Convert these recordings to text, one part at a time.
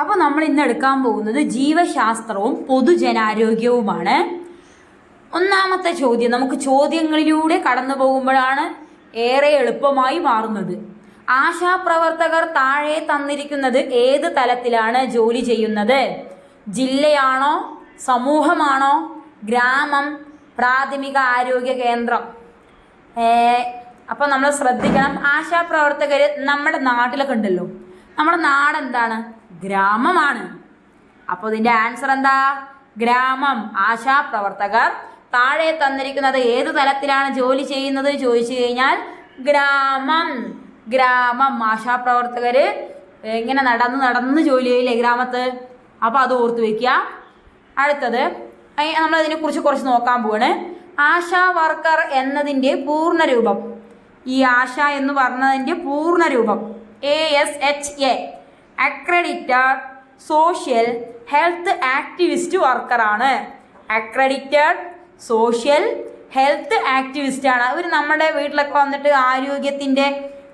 അപ്പോൾ നമ്മൾ ഇന്ന് എടുക്കാൻ പോകുന്നത് ജീവശാസ്ത്രവും പൊതുജനാരോഗ്യവുമാണ്. ഒന്നാമത്തെ ചോദ്യം നമുക്ക് ചോദ്യങ്ങളിലൂടെ കടന്നു പോകുമ്പോഴാണ് ഏറെ എളുപ്പമായി മാറുന്നത്. ആശാപ്രവർത്തകർ താഴെ തന്നിരിക്കുന്നത് ഏത് തലത്തിലാണ് ജോലി ചെയ്യുന്നത്? ജില്ലയാണോ? സമൂഹമാണോ? ഗ്രാമം? പ്രാഥമിക ആരോഗ്യ കേന്ദ്രം? അപ്പോൾ നമ്മൾ ശ്രദ്ധിക്കണം. ആശാപ്രവർത്തകർ നമ്മുടെ നാട്ടിലൊക്കെ ഉണ്ടല്ലോ. നമ്മുടെ നാട് എന്താണ് ഗ്രാമമാണ്. അപ്പോൾ ഇതിന്റെ ആൻസർ എന്താ? ഗ്രാമം. ആശാപ്രവർത്തകർ താഴെ തന്നിരിക്കുന്നത് ഏത് തലത്തിലാണ് ജോലി ചെയ്യുന്നത്? ചോദിച്ചു കഴിഞ്ഞാൽ ഗ്രാമം. ഗ്രാമം. ആശാപ്രവർത്തകർ എങ്ങനെ നടന്ന് നടന്ന് ജോലി ചെയ്യില്ലേ ഗ്രാമത്ത്? അപ്പോൾ അത് ഓർത്ത് വെക്കുക. അടുത്തത് നമ്മൾ അതിനെക്കുറിച്ച് കുറച്ച് നോക്കാൻ പോവാണ്. ആശാ വർക്കർ എന്നതിന്റെ പൂർണ രൂപം. ഈ ആശ എന്ന് പറഞ്ഞതിന്റെ പൂർണ രൂപം. A S H A accredited social health activist വർക്കറാണ് accredited social health activist ആണ്. അവർ നമ്മുടെ വീട്ടിലൊക്കെ വന്നിട്ട് ആരോഗ്യത്തിന്റെ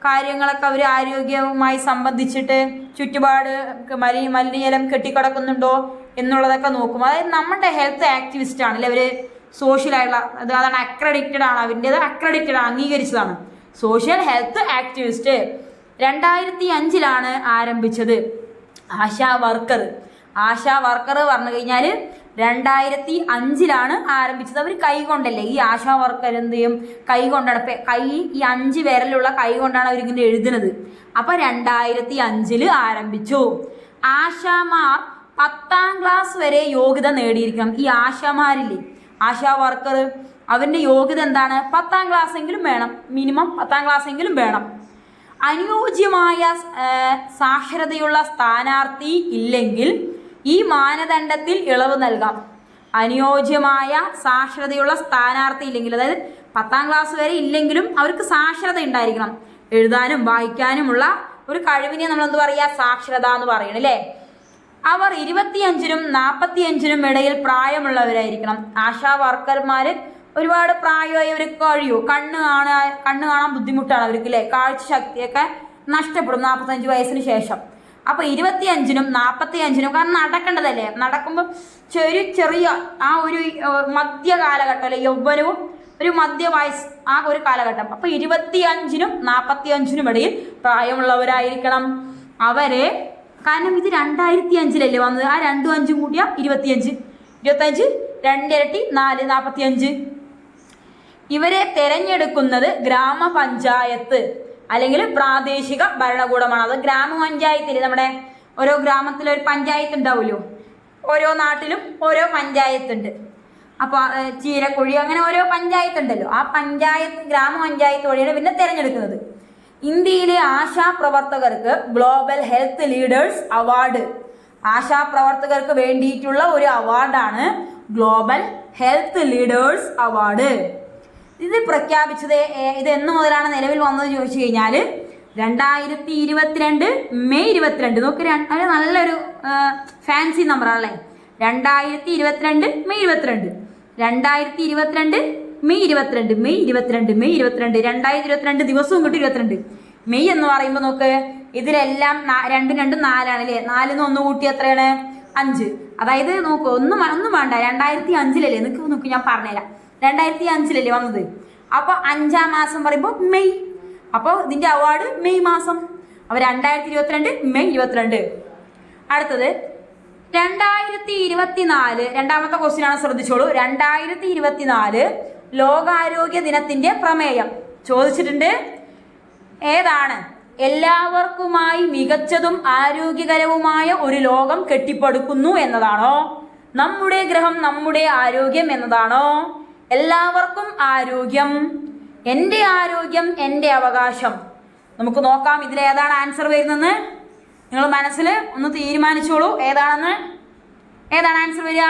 കാര്യങ്ങളൊക്കെ അവർ ആരോഗ്യവുമായി സംബന്ധിച്ചിട്ട് ചുറ്റുപാട് മലി മലിനജലം കെട്ടിക്കിടക്കുന്നുണ്ടോ എന്നുള്ളതൊക്കെ നോക്കും. അതായത് നമ്മുടെ ഹെൽത്ത് ആക്ടിവിസ്റ്റ് അല്ലെ അവർ സോഷ്യലായിട്ടുള്ള അത് അതാണ് അക്രഡിറ്റഡ് ആണ്. അവന്റേത് അക്രഡിറ്റഡ് അംഗീകരിച്ചതാണ്. സോഷ്യൽ ഹെൽത്ത് ആക്ടിവിസ്റ്റ് രണ്ടായിരത്തി അഞ്ചിലാണ് ആരംഭിച്ചത്. ആശാ വർക്കർ. ആശാ വർക്കർ പറഞ്ഞു കഴിഞ്ഞാൽ രണ്ടായിരത്തി അഞ്ചിലാണ് ആരംഭിച്ചത്. അവർ കൈ കൊണ്ടല്ലേ? ഈ ആശാ വർക്കർ എന്ത് ചെയ്യും? കൈ കൊണ്ടാണ് കൈ ഈ അഞ്ച് വിരലുള്ള കൈ കൊണ്ടാണ് അവരിങ്ങനെ എഴുതുന്നത്. അപ്പോൾ രണ്ടായിരത്തി അഞ്ചിൽ ആരംഭിച്ചു. ആശാമാർ പത്താം ക്ലാസ് വരെ യോഗ്യത നേടിയിരിക്കണം. ഈ ആശാമാരില്ലേ? ആശാ വർക്കർ അവരുടെ യോഗ്യത എന്താണ്? പത്താം ക്ലാസ് എങ്കിലും വേണം. മിനിമം പത്താം ക്ലാസ് എങ്കിലും വേണം. അനുയോജ്യമായ സാക്ഷരതയുള്ള സ്ഥാനാർത്ഥി ഇല്ലെങ്കിൽ ഈ മാനദണ്ഡത്തിൽ ഇളവ് നൽകാം. അനുയോജ്യമായ സാക്ഷരതയുള്ള സ്ഥാനാർത്ഥി ഇല്ലെങ്കിൽ അതായത് പത്താം ക്ലാസ് വരെ ഇല്ലെങ്കിലും അവർക്ക് സാക്ഷരത ഉണ്ടായിരിക്കണം. എഴുതാനും വായിക്കാനുമുള്ള ഒരു കഴിവിനെ നമ്മൾ എന്ത് പറയുക? സാക്ഷരത എന്ന് പറയണം അല്ലേ? അവർ ഇരുപത്തിയഞ്ചിനും നാൽപ്പത്തിയഞ്ചിനും ഇടയിൽ പ്രായമുള്ളവരായിരിക്കണം. ആശാ വർക്കർമാർ ഒരുപാട് പ്രായമായി അവർക്ക് കഴിയൂ. കണ്ണ് കാണാൻ കണ്ണ് കാണാൻ ബുദ്ധിമുട്ടാണ് അവർക്ക് അല്ലേ കാഴ്ച ശക്തിയൊക്കെ നഷ്ടപ്പെടും നാൽപ്പത്തഞ്ച് വയസ്സിന് ശേഷം. അപ്പൊ ഇരുപത്തിയഞ്ചിനും നാൽപ്പത്തി അഞ്ചിനും കാരണം നടക്കേണ്ടതല്ലേ? നടക്കുമ്പോൾ ചെറിയ ചെറിയ ആ ഒരു മധ്യ കാലഘട്ടം അല്ലെ യൗവനവും ഒരു മധ്യ വയസ്സ് ആ ഒരു കാലഘട്ടം. അപ്പൊ ഇരുപത്തി അഞ്ചിനും നാൽപ്പത്തി അഞ്ചിനും ഇടയിൽ പ്രായമുള്ളവരായിരിക്കണം അവരെ. കാരണം ഇത് രണ്ടായിരത്തി അഞ്ചിലല്ലേ വന്നത്? ആ രണ്ടും അഞ്ചും കൂടിയ ഇരുപത്തിയഞ്ച്. ഇരുപത്തഞ്ച് രണ്ടിരട്ടി നാല് നാൽപ്പത്തി അഞ്ച് ഇവരെ തെരഞ്ഞെടുക്കുന്നത് ഗ്രാമപഞ്ചായത്ത് അല്ലെങ്കിൽ പ്രാദേശിക ഭരണകൂടമാണ്. അത് ഗ്രാമപഞ്ചായത്തിൽ നമ്മുടെ ഓരോ ഗ്രാമത്തിലും ഒരു പഞ്ചായത്ത് ഉണ്ടാവുമല്ലോ. ഓരോ നാട്ടിലും ഓരോ പഞ്ചായത്ത് ഉണ്ട് അപ്പോൾ ചീരക്കുഴി അങ്ങനെ ഓരോ പഞ്ചായത്ത് ഉണ്ടല്ലോ ആ പഞ്ചായത്ത് ഗ്രാമപഞ്ചായത്ത് വഴിയാണ് പിന്നെ തിരഞ്ഞെടുക്കുന്നത്. ഇന്ത്യയിലെ ആശാ പ്രവർത്തകർക്ക് global health leaders award. ASHA പ്രവർത്തകർക്ക് വേണ്ടിയിട്ടുള്ള ഒരു അവാർഡാണ് ഗ്ലോബൽ ഹെൽത്ത് ലീഡേഴ്സ് അവാർഡ്. ഇത് പ്രഖ്യാപിച്ചത് ഇത് എന്ന് മുതലാണ് നിലവിൽ വന്നത് ചോദിച്ചു കഴിഞ്ഞാൽ രണ്ടായിരത്തി ഇരുപത്തിരണ്ട് മെയ് ഇരുപത്തിരണ്ട്. നോക്ക് ഒരു നല്ലൊരു ഫാൻസി നമ്പറാണല്ലേ രണ്ടായിരത്തി ഇരുപത്തിരണ്ട് മെയ് ഇരുപത്തിരണ്ട്. രണ്ടായിരത്തി ഇരുപത്തിരണ്ട് മെയ് ഇരുപത്തിരണ്ട് മെയ് ഇരുപത്തിരണ്ട് മെയ് ഇരുപത്തിരണ്ട്. രണ്ടായിരത്തി ഇരുപത്തിരണ്ട് ദിവസവും കിട്ടും ഇരുപത്തിരണ്ട്. മെയ് എന്ന് പറയുമ്പോൾ നോക്ക് ഇതിലെല്ലാം രണ്ടും രണ്ടും നാലാണ് അല്ലേ നാലിന്ന് ഒന്ന് കൂട്ടി എത്രയാണ്? അഞ്ച്. അതായത് നോക്കൂ ഒന്നും ഒന്നും വേണ്ട. രണ്ടായിരത്തി അഞ്ചിലല്ലേ നിൽക്ക് നോക്ക് ഞാൻ പറഞ്ഞുതരാം. രണ്ടായിരത്തി അഞ്ചിലല്ലേ വന്നത്? അപ്പോൾ അഞ്ചാം മാസം പറയുമ്പോൾ മെയ്. അപ്പോൾ ഇതിന്റെ അവാർഡ് മെയ് മാസം. അപ്പോൾ രണ്ടായിരത്തി ഇരുപത്തിരണ്ട് മെയ് ഇരുപത്തിരണ്ട്. അടുത്തത്. രണ്ടായിരത്തി ഇരുപത്തിനാല് രണ്ടാമത്തെ ക്വസ്റ്റ്യൻ ആണ് ശ്രദ്ധിച്ചോളൂ. രണ്ടായിരത്തി ഇരുപത്തിനാല് ലോകാരോഗ്യ ദിനത്തിന്റെ പ്രമേയം. ചോദിച്ചിട്ടുണ്ട്. ഏതാണ്? എല്ലാവർക്കുമായി മികച്ചതും ആരോഗ്യകരവുമായ ഒരു ലോകം കെട്ടിപ്പടുക്കുന്നു എന്നതാണോ? നമ്മുടെ ഗ്രഹം നമ്മുടെ ആരോഗ്യം എന്നതാണോ? എല്ലാവർക്കും ആരോഗ്യം. എന്റെ ആരോഗ്യം എന്റെ അവകാശം. നമുക്ക് നോക്കാം ഇതിൽ ഏതാണ് ആൻസർ വരുന്നത്. നിങ്ങൾ മനസ്സിൽ ഒന്ന് തീരുമാനിച്ചോളൂ ഏതാണെന്ന്. ഏതാണ് ആൻസർ വരിക?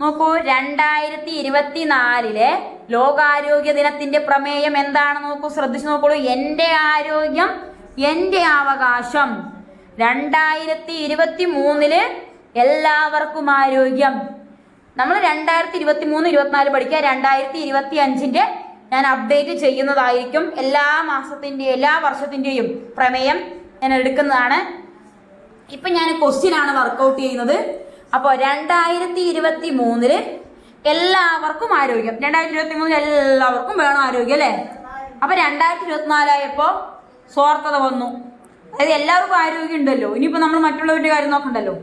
നോക്കൂ രണ്ടായിരത്തി ഇരുപത്തി നാലിലെ ലോകാരോഗ്യ ദിനത്തിന്റെ പ്രമേയം എന്താണ്? നോക്കൂ ശ്രദ്ധിച്ചു നോക്കൂ. എന്റെ ആരോഗ്യം എന്റെ അവകാശം. രണ്ടായിരത്തി ഇരുപത്തി മൂന്നിൽ എല്ലാവർക്കും ആരോഗ്യം. നമ്മൾ രണ്ടായിരത്തി ഇരുപത്തി മൂന്ന് ഇരുപത്തിനാല് പഠിക്കുക. രണ്ടായിരത്തി ഇരുപത്തി അഞ്ചിന്റെ ഞാൻ അപ്ഡേറ്റ് ചെയ്യുന്നതായിരിക്കും എല്ലാ മാസത്തിന്റെയും എല്ലാ വർഷത്തിന്റെയും പ്രമേയം ഞാൻ എടുക്കുന്നതാണ്. ഇപ്പൊ ഞാൻ ക്വസ്റ്റ്യൻ ആണ് വർക്കൗട്ട് ചെയ്യുന്നത്. അപ്പോൾ രണ്ടായിരത്തി ഇരുപത്തി മൂന്നിൽ എല്ലാവർക്കും ആരോഗ്യം. രണ്ടായിരത്തി ഇരുപത്തി മൂന്നിൽ എല്ലാവർക്കും വേണം ആരോഗ്യം അല്ലേ? അപ്പൊ രണ്ടായിരത്തി ഇരുപത്തിനാലായപ്പോ സ്വാർത്ഥത വന്നു. അതായത് എല്ലാവർക്കും ആരോഗ്യം ഉണ്ടല്ലോ ഇനിയിപ്പോ നമ്മൾ മറ്റുള്ളവരുടെ കാര്യം നോക്കണ്ടല്ലോ.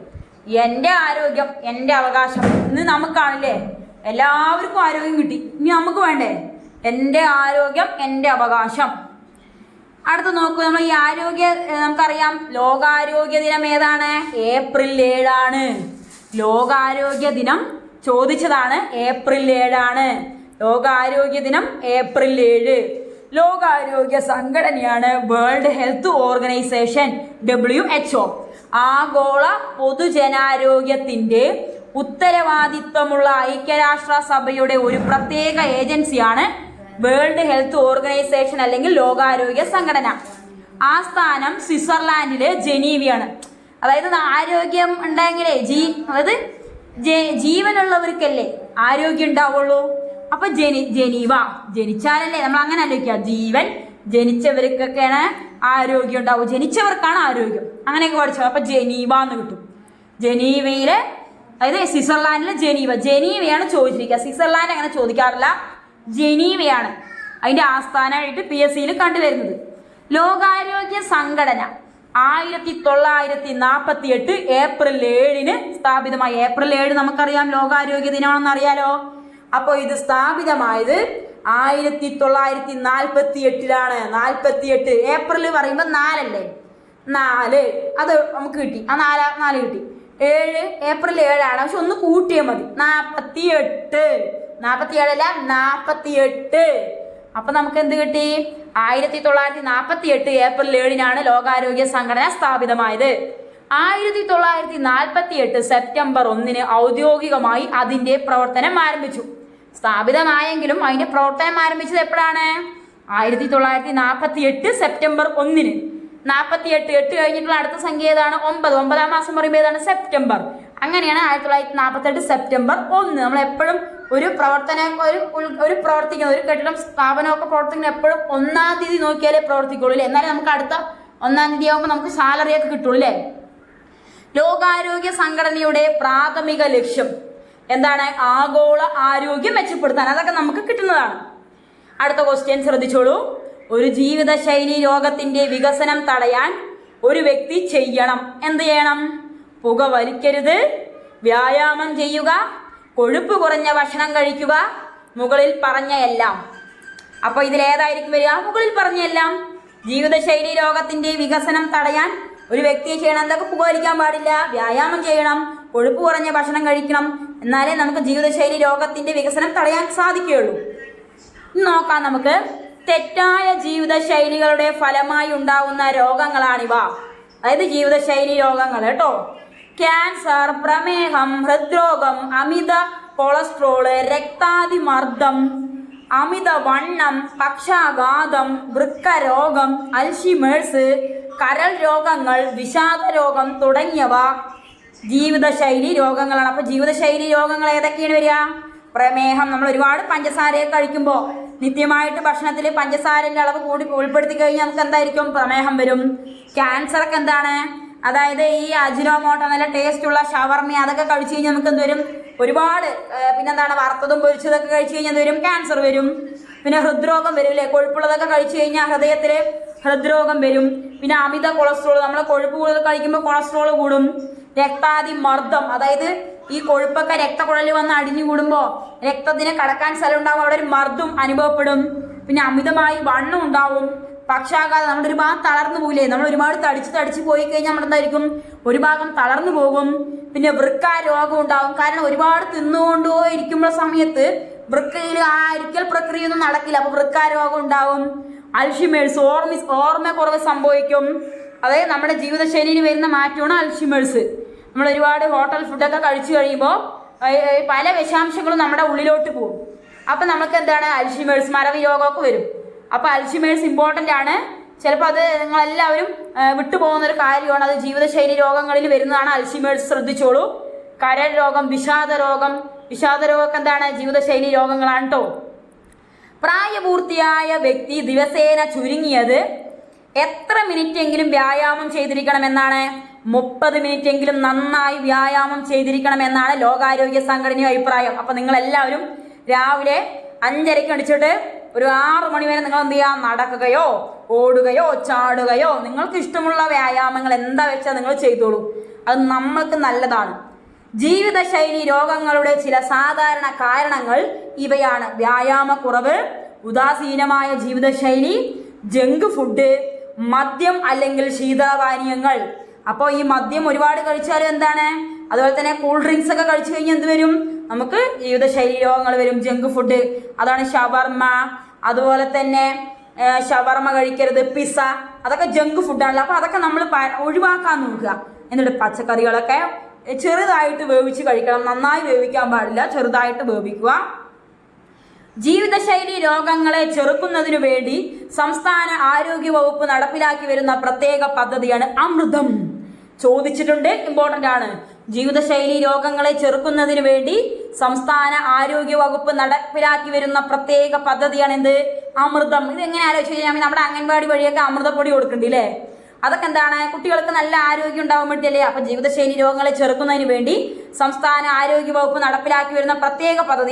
എന്റെ ആരോഗ്യം എന്റെ അവകാശം. ഇന്ന് നമുക്കാണല്ലേ? എല്ലാവർക്കും ആരോഗ്യം കിട്ടി. ഇനി നമുക്ക് വേണ്ടേ? എന്റെ ആരോഗ്യം എന്റെ അവകാശം. അടുത്ത് നോക്കൂ നമ്മൾ ഈ ആരോഗ്യ നമുക്കറിയാം. ലോകാരോഗ്യ ദിനം ഏതാണ്? ഏപ്രിൽ ഏഴാണ്. ലോകാരോഗ്യ ദിനം ചോദിച്ചതാണ് ഏപ്രിൽ ഏഴാണ്. ലോകാരോഗ്യ ദിനം ഏപ്രിൽ ഏഴ്. ലോകാരോഗ്യ സംഘടനയാണ് world health organization W H ആഗോള പൊതുജനാരോഗ്യത്തിന്റെ ഉത്തരവാദിത്വമുള്ള ഐക്യരാഷ്ട്ര സഭയുടെ ഒരു പ്രത്യേക ഏജൻസിയാണ് വേൾഡ് ഹെൽത്ത് ഓർഗനൈസേഷൻ അല്ലെങ്കിൽ ലോകാരോഗ്യ സംഘടന. ആ സ്ഥാനം സ്വിറ്റ്സർലാൻഡിലെ ജനീവിയാണ്. അതായത് ആരോഗ്യം ഉണ്ടെങ്കിലേ ജീ അതായത് ജീവനുള്ളവർക്കല്ലേ ആരോഗ്യം ഉണ്ടാവുള്ളൂ. അപ്പൊ ജനി ജനീവ. ജനിച്ചാലല്ലേ നമ്മൾ അങ്ങനെ ആലോചിക്കുക. ജീവൻ ജനിച്ചവർക്കൊക്കെയാണ് ആരോഗ്യം ഉണ്ടാവും ജനിച്ചവർക്കാണ് ആരോഗ്യം. അങ്ങനെയൊക്കെ പഠിച്ചു. അപ്പൊ ജനീവ എന്ന് കിട്ടും. ജനീവയിലെ അതായത് സ്വിറ്റ്സർലാൻഡിലെ ജനീവ. ജനീവയാണ് ചോദിച്ചിരിക്കുക. സ്വിറ്റ്സർലാൻഡ് അങ്ങനെ ചോദിക്കാറില്ല. ജനീവയാണ് അതിന്റെ ആസ്ഥാനമായിട്ട് പി എസ് സിയിൽ കണ്ടുവരുന്നത്. ലോകാരോഗ്യ സംഘടന ആയിരത്തി തൊള്ളായിരത്തി നാൽപ്പത്തി എട്ട് ഏപ്രിൽ ഏഴിന് സ്ഥാപിതമായി. ഏപ്രിൽ ഏഴ് നമുക്കറിയാം. ലോകാരോഗ്യ ദിനമാണെന്ന് അറിയാലോ അപ്പോൾ ഇത് സ്ഥാപിതമായത് ആയിരത്തി തൊള്ളായിരത്തി നാൽപ്പത്തി എട്ടിലാണ് നാൽപ്പത്തി എട്ട് ഏപ്രിൽ പറയുമ്പോൾ നാലല്ലേ? നാല്. അത് നമുക്ക് കിട്ടി. ആ നാല് നാല് കിട്ടി. ഏഴ് ഏപ്രിൽ ഏഴാണ്. പക്ഷെ ഒന്ന് കൂട്ടിയാൽ മതി. നാൽപ്പത്തി എട്ട് നാൽപ്പത്തി ഏഴല്ല നാൽപ്പത്തി എട്ട് അപ്പൊ നമുക്ക് എന്ത് കിട്ടി? ആയിരത്തി തൊള്ളായിരത്തി നാൽപ്പത്തി എട്ട് ഏപ്രിൽ ഏഴിനാണ് ലോകാരോഗ്യ സംഘടന സ്ഥാപിതമായത്. ആയിരത്തി തൊള്ളായിരത്തി നാൽപ്പത്തി എട്ട് സെപ്റ്റംബർ ഒന്നിന് ഔദ്യോഗികമായി അതിന്റെ പ്രവർത്തനം ആരംഭിച്ചു. സ്ഥാപിതമായെങ്കിലും അതിന്റെ പ്രവർത്തനം ആരംഭിച്ചത് എപ്പോഴാണ്? ആയിരത്തി തൊള്ളായിരത്തി നാൽപ്പത്തി എട്ട് സെപ്റ്റംബർ ഒന്നിന്. നാൽപ്പത്തി എട്ട് എട്ട് കഴിഞ്ഞിട്ടുള്ള അടുത്ത സംഖ്യ ഏതാണ്? ഒമ്പത്. ഒമ്പതാം മാസം പറയുമ്പോൾ ഏതാണ്? സെപ്റ്റംബർ. അങ്ങനെയാണ് ആയിരത്തി തൊള്ളായിരത്തി നാൽപ്പത്തി എട്ട് സെപ്റ്റംബർ ഒന്ന്. നമ്മൾ എപ്പോഴും ഒരു പ്രവർത്തന ഒരു ഒരു പ്രവർത്തിക്കുന്ന ഒരു കെട്ടിടം സ്ഥാപനമൊക്കെ പ്രവർത്തിക്കുന്ന എപ്പോഴും ഒന്നാം തീയതി നോക്കിയാലേ പ്രവർത്തിക്കുള്ളൂ അല്ലേ? എന്നാലേ നമുക്ക് അടുത്ത ഒന്നാം തീയതി ആകുമ്പോൾ നമുക്ക് സാലറിയൊക്കെ കിട്ടുള്ളൂ അല്ലേ? ലോകാരോഗ്യ സംഘടനയുടെ പ്രാഥമിക ലക്ഷ്യം. എന്താണ്? ആഗോള ആരോഗ്യം മെച്ചപ്പെടുത്താൻ. അതൊക്കെ നമുക്ക് കിട്ടുന്നതാണ്. അടുത്ത ക്വസ്റ്റ്യൻ ശ്രദ്ധിച്ചോളൂ. ഒരു ജീവിതശൈലി രോഗത്തിന്റെ വികസനം തടയാൻ ഒരു വ്യക്തി ചെയ്യണം. എന്ത് ചെയ്യണം? പുക വലിക്കരുത്. വ്യായാമം ചെയ്യുക. കൊഴുപ്പ് കുറഞ്ഞ ഭക്ഷണം കഴിക്കുക. മുകളിൽ പറഞ്ഞ എല്ലാം. അപ്പൊ ഇതിലേതായിരിക്കും വരിക? മുകളിൽ പറഞ്ഞ എല്ലാം. ജീവിതശൈലി രോഗത്തിന്റെ വികസനം തടയാൻ ഒരു വ്യക്തിയെ ചെയ്യണം. എന്തൊക്കെ പുകവലിക്കാൻ പാടില്ല? വ്യായാമം ചെയ്യണം. കൊഴുപ്പ് കുറഞ്ഞ ഭക്ഷണം കഴിക്കണം. എന്നാലേ നമുക്ക് ജീവിതശൈലി രോഗത്തിന്റെ വികസനം തടയാൻ സാധിക്കുകയുള്ളൂ. നോക്കാം നമുക്ക്. തെറ്റായ ജീവിതശൈലികളുടെ ഫലമായി ഉണ്ടാവുന്ന രോഗങ്ങളാണിവ. അതായത് ജീവിതശൈലി രോഗങ്ങൾ കേട്ടോ. ക്യാൻസർ പ്രമേഹം ഹൃദ്രോഗം അമിത കൊളസ്ട്രോൾ രക്താതിമർദ്ദം അമിത വണ്ണം പക്ഷാഘാതം വൃക്കരോഗം അൽഷിമേഴ്സ് കരൾ രോഗങ്ങൾ വിഷാദരോഗം തുടങ്ങിയവ ജീവിതശൈലി രോഗങ്ങളാണ്. അപ്പോൾ ജീവിതശൈലി രോഗങ്ങൾ ഏതൊക്കെയാണ് വരിക? പ്രമേഹം. നമ്മൾ ഒരുപാട് പഞ്ചസാരയൊക്കെ കഴിക്കുമ്പോൾ നിത്യമായിട്ട് ഭക്ഷണത്തിൽ പഞ്ചസാരന്റെ അളവ് കൂടി ഉൾപ്പെടുത്തി കഴിഞ്ഞാൽ നമുക്ക് എന്തായിരിക്കും? പ്രമേഹം വരും. ക്യാൻസർ ഒക്കെ എന്താണ്? അതായത് ഈ അജിനോമോട്ട നല്ല ടേസ്റ്റുള്ള ഷവർമ അതൊക്കെ കഴിച്ചു കഴിഞ്ഞാൽ നമുക്ക് എന്ത് വരും? ഒരുപാട് പിന്നെന്താണ് വറുത്തതും പൊരിച്ചതൊക്കെ കഴിച്ചു കഴിഞ്ഞാൽ എന്തുവരും ക്യാൻസർ വരും. പിന്നെ ഹൃദ്രോഗം വരും അല്ലേ? കൊഴുപ്പുള്ളതൊക്കെ കഴിച്ചു കഴിഞ്ഞാൽ ഹൃദയത്തിൽ ഹൃദ്രോഗം വരും. പിന്നെ അമിത കൊളസ്ട്രോൾ നമ്മൾ കൊഴുപ്പ് കൂടുതൽ കഴിക്കുമ്പോൾ കൊളസ്ട്രോൾ കൂടും. രക്താതിമർദ്ദം അതായത് ഈ കൊഴുപ്പൊക്കെ രക്തക്കുഴലിൽ വന്ന് അടിഞ്ഞു കൂടുമ്പോൾ രക്തത്തിന് കടക്കാൻ സ്ഥലം ഉണ്ടാവും അവിടെ ഒരു മർദ്ദം അനുഭവപ്പെടും. പിന്നെ അമിതമായി വണ്ണം ഉണ്ടാവും. പക്ഷാഘാതം നമ്മുടെ ഒരുപാട് തളർന്നു പോയില്ലേ നമ്മൾ ഒരുപാട് തടിച്ച് തടിച്ച് പോയി കഴിഞ്ഞാൽ നമ്മൾ എന്തായിരിക്കും? ഒരു ഭാഗം തളർന്നു പോകും. പിന്നെ വൃക്ക രോഗം ഉണ്ടാവും. കാരണം ഒരുപാട് തിന്നുകൊണ്ടോ ഇരിക്കുമ്പോൾ സമയത്ത് വൃക്കയിൽ ആ അരിക്കൽ പ്രക്രിയ ഒന്നും നടക്കില്ല. അപ്പൊ വൃക്ക രോഗം ഉണ്ടാവും. അൽഷിമേഴ്സ് ഓർമ്മ ഓർമ്മക്കുറവ് സംഭവിക്കും. അതായത് നമ്മുടെ ജീവിതശൈലിയിൽ വരുന്ന മാറ്റമാണ് അൽഷിമേഴ്സ്. നമ്മൾ ഒരുപാട് ഹോട്ടൽ ഫുഡൊക്കെ കഴിച്ചു കഴിയുമ്പോൾ പല വിഷാംശങ്ങളും നമ്മുടെ ഉള്ളിലോട്ട് പോകും. അപ്പം നമുക്ക് എന്താണ് അൽഷിമേഴ്സ് മറവി രോഗമൊക്കെ വരും. അപ്പോൾ അൽഷിമേഴ്സ് ഇമ്പോർട്ടന്റ് ആണ്. ചിലപ്പോൾ അത് നിങ്ങളെല്ലാവരും വിട്ടുപോകുന്ന ഒരു കാര്യമാണ്. അത് ജീവിതശൈലി രോഗങ്ങളിൽ വരുന്നതാണ്. അൽഷിമേഴ്സ് ശ്രദ്ധിച്ചോളൂ. കരൾ രോഗം വിഷാദ രോഗം വിഷാദ രോഗമൊക്കെ എന്താണ് ജീവിതശൈലി രോഗങ്ങളാണ് കേട്ടോ പ്രായപൂർത്തിയായ വ്യക്തി ദിവസേന ചുരുങ്ങിയത് എത്ര മിനിറ്റ് എങ്കിലും വ്യായാമം ചെയ്തിരിക്കണം എന്നാണ് മുപ്പത് മിനിറ്റ് എങ്കിലും നന്നായി വ്യായാമം ചെയ്തിരിക്കണം എന്നാണ് ലോകാരോഗ്യ സംഘടനയുടെ അഭിപ്രായം. അപ്പൊ നിങ്ങൾ എല്ലാവരും രാവിലെ അഞ്ചരയ്ക്ക് അടിച്ചിട്ട് ഒരു ആറു മണിവരെ നിങ്ങൾ എന്ത് ചെയ്യാം? നടക്കുകയോ ഓടുകയോ ചാടുകയോ. നിങ്ങൾക്ക് ഇഷ്ടമുള്ള വ്യായാമങ്ങൾ എന്താ വെച്ചാൽ നിങ്ങൾ ചെയ്തോളൂ. അത് നമ്മൾക്ക് നല്ലതാണ്. ജീവിതശൈലി രോഗങ്ങളുടെ ചില സാധാരണ കാരണങ്ങൾ ഇവയാണ് വ്യായാമക്കുറവ് ഉദാസീനമായ ജീവിതശൈലി ജങ്ക് ഫുഡ് മദ്യം അല്ലെങ്കിൽ ശീതപാനീയങ്ങൾ. അപ്പോൾ ഈ മദ്യം ഒരുപാട് കഴിച്ചാൽ എന്താണ്? അതുപോലെ തന്നെ കൂൾ ഡ്രിങ്ക്സ് ഒക്കെ കഴിച്ചു കഴിഞ്ഞാൽ എന്ത് വരും? നമുക്ക് ജീവിതശൈലി രോഗങ്ങൾ വരും ജങ്ക് ഫുഡ് അതാണ് ഷവർമ. അതുപോലെ തന്നെ ഷവർമ കഴിക്കരുത് പിസ്സ. അതൊക്കെ ജങ്ക് ഫുഡാണല്ലോ അപ്പോൾ അതൊക്കെ നമ്മൾ ഒഴിവാക്കാൻ നോക്കുക. എന്നിട്ട് പച്ചക്കറികളൊക്കെ ചെറുതായിട്ട് വേവിച്ച് കഴിക്കണം. നന്നായി വേവിക്കാൻ പാടില്ല. ചെറുതായിട്ട് വേവിക്കുക. ജീവിതശൈലി രോഗങ്ങളെ ചെറുക്കുന്നതിനു വേണ്ടി സംസ്ഥാന ആരോഗ്യ വകുപ്പ് നടപ്പിലാക്കി വരുന്ന പ്രത്യേക പദ്ധതിയാണ് അമൃതം. ചോദിച്ചിട്ടുണ്ട്. ഇമ്പോർട്ടന്റ് ആണ്. ജീവിതശൈലി രോഗങ്ങളെ ചെറുക്കുന്നതിനു വേണ്ടി സംസ്ഥാന ആരോഗ്യ വകുപ്പ് നടപ്പിലാക്കി വരുന്ന പ്രത്യേക പദ്ധതിയാണ് എന്ത് അമൃതം. ഇത് എങ്ങനെ ആലോചിച്ച് കഴിഞ്ഞാൽ നമ്മുടെ അംഗൻവാടി വഴിയൊക്കെ അമൃതപ്പൊടി കൊടുക്കുന്നുണ്ട് അതൊക്കെ എന്താണ്? കുട്ടികൾക്ക് നല്ല ആരോഗ്യം വേണ്ടിയല്ലേ അപ്പൊ ജീവിതശൈലി രോഗങ്ങളെ ചെറുക്കുന്നതിന് വേണ്ടി സംസ്ഥാന ആരോഗ്യ വകുപ്പ് നടപ്പിലാക്കി വരുന്ന പ്രത്യേക പദ്ധതി